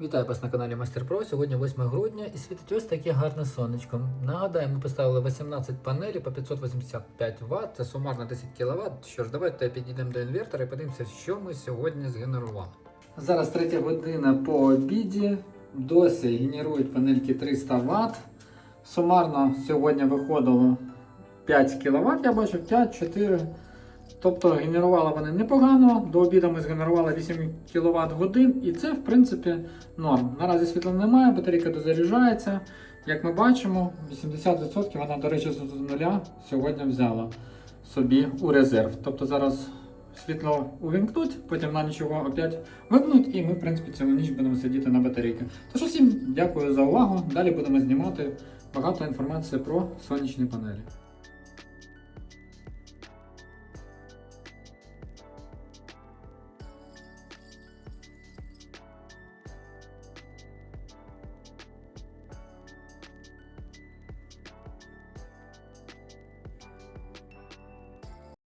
Вітаю вас на каналі Майстер Про. Сьогодні 8 грудня і світить ось таке гарне сонечко. Нагадаю, ми поставили 18 панелей по 585 Вт, це сумарно 10 кВт. Що ж, давайте підійдемо до інвертора і подивимося, що ми сьогодні згенерували. Зараз третя година по обіді. Досі генерують панельки 300 Вт. Сумарно сьогодні виходило 5 кВт, я бачу 5-4. Тобто генерували вони непогано, до обіду ми згенерували 8 кВт годин, і це в принципі норм. Наразі світла немає, батарейка дозаряджається. Як ми бачимо, 80% вона, до речі, з нуля сьогодні взяла собі у резерв. Тобто зараз світло увімкнуть, потім на ніч його опять вимкнуть, і ми, в принципі, цілу ніч будемо сидіти на батарейці. Тож усім дякую за увагу. Далі будемо знімати багато інформації про сонячні панелі.